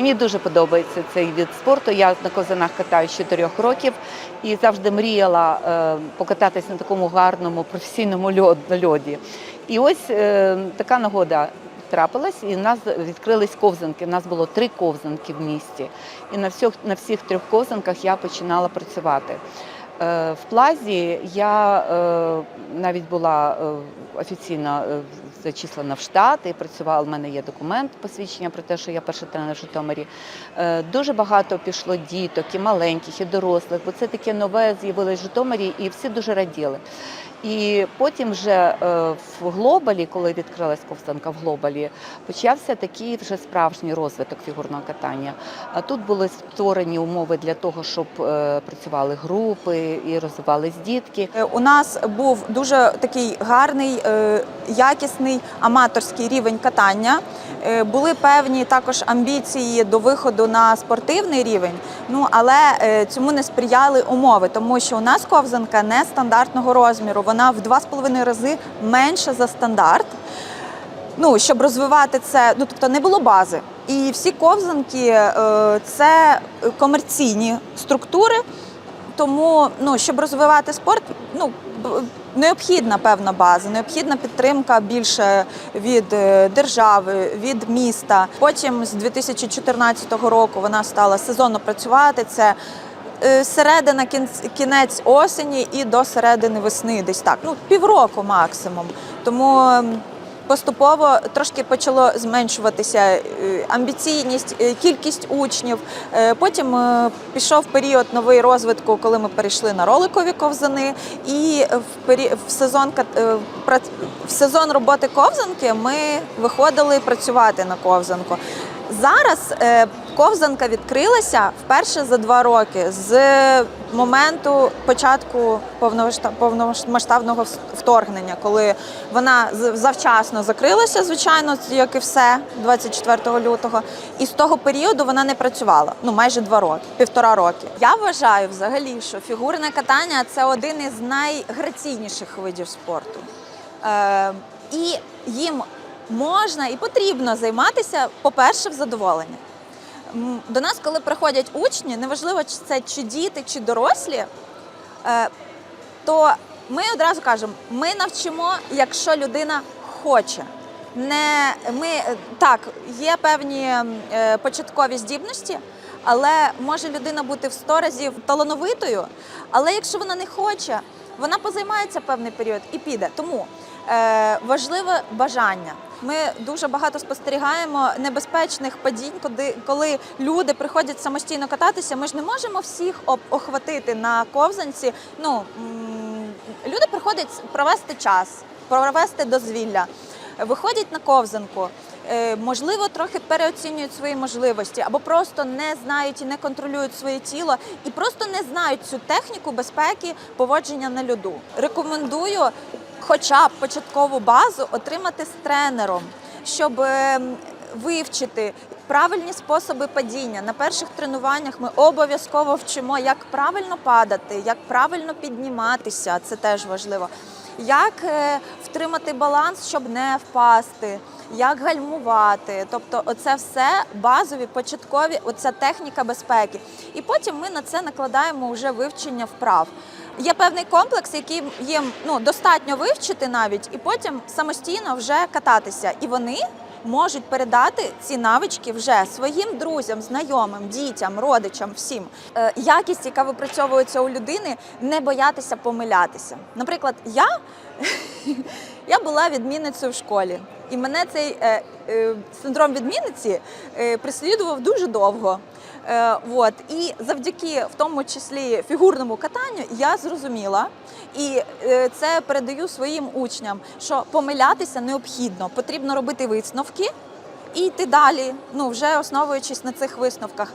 Мені дуже подобається цей від спорту. Я на козанах катаю з 4 років і завжди мріяла е, покататись на такому гарному професійному льод- льоді. І ось е, така нагода трапилась, і в нас відкрились ковзанки. У нас було три ковзанки в місті. І на всіх, на всіх трьох ковзанках я починала працювати. Е, В плазі я е, навіть була е, офіційно зачислена в штат і працювала. У мене є документ посвідчення про те, що я перший тренер в Житомирі. Дуже багато пішло діток, і маленьких, і дорослих, бо це таке нове з'явилось в Житомирі, і всі дуже раділи. І потім вже е, в глобалі, коли відкрилась ковзанка в глобалі, почався такий вже справжній розвиток фігурного катання. А тут були створені умови для того, щоб е, працювали групи і розвивались дітки. Е, У нас був дуже такий гарний, якісний аматорський рівень катання. Е, Були певні також амбіції до виходу на спортивний рівень. Ну але е, цьому не сприяли умови, тому що у нас ковзанка не стандартного розміру. Вона в 2,5 рази менша за стандарт. Ну, щоб розвивати це, ну тобто не було бази. І всі ковзанки е, це комерційні структури, тому ну, щоб розвивати спорт, ну необхідна певна база, необхідна підтримка більше від е, держави, від міста. Потім з 2014 року вона стала сезонно працювати. Це е, середина кінець осені і до середини весни, десь так. Ну півроку максимум. Тому. Поступово трошки почало зменшуватися е, амбіційність, е, кількість учнів. Е, Потім пішов період новий розвитку, коли ми перейшли на роликові ковзани. І в сезон в сезон роботи ковзанки ми виходили працювати на ковзанку. Зараз ковзанка відкрилася вперше за два роки з моменту початку повномасштаб- повномасштабного вторгнення, коли вона завчасно закрилася, звичайно, як і все, 24 лютого. І з того періоду вона не працювала. Ну майже два роки, півтора роки. Я вважаю взагалі, що фігурне катання це один із найграційніших видів спорту. Е, і їм можна і потрібно займатися, по-перше, в задоволення. До нас, коли приходять учні, неважливо, чи це чи діти, чи дорослі, е, то ми одразу кажемо: ми навчимо, якщо людина хоче. Не ми е, так, є певні е, початкові здібності, але може людина бути в 100 разів талановитою. Але якщо вона не хоче, вона позаймається певний період і піде. Тому важливе бажання. Ми дуже багато спостерігаємо небезпечних падінь, коли люди приходять самостійно кататися. Ми ж не можемо всіх охватити на ковзанці. Ну люди приходять провести час, провести дозвілля, виходять на ковзанку. е, Можливо, трохи переоцінюють свої можливості, або просто не знають і не контролюють своє тіло, і просто не знають цю техніку безпеки поводження на льоду. Рекомендую хоча б початкову базу отримати з тренером, щоб ем, вивчити правильні способи падіння. На перших тренуваннях ми обов'язково вчимо, як правильно падати, як правильно підніматися. Це теж важливо. Як е, втримати баланс, щоб не впасти, як гальмувати. Тобто, оце все базові, початкові, оця техніка безпеки. І потім ми на це накладаємо вже вивчення вправ. Є певний комплекс, який їм ну, достатньо вивчити навіть, і потім самостійно вже кататися. І вони можуть передати ці навички вже своїм друзям, знайомим, дітям, родичам, всім. Е, якість, яка випрацьовується у людини, не боятися помилятися. Наприклад, я, я була відмінницею в школі, і мене цей е, е, синдром відмінниці преслідував дуже довго. Е, от. І завдяки в тому числі фігурному катанню я зрозуміла і е, це передаю своїм учням, що помилятися необхідно, потрібно робити висновки і йти далі, ну вже основуючись на цих висновках.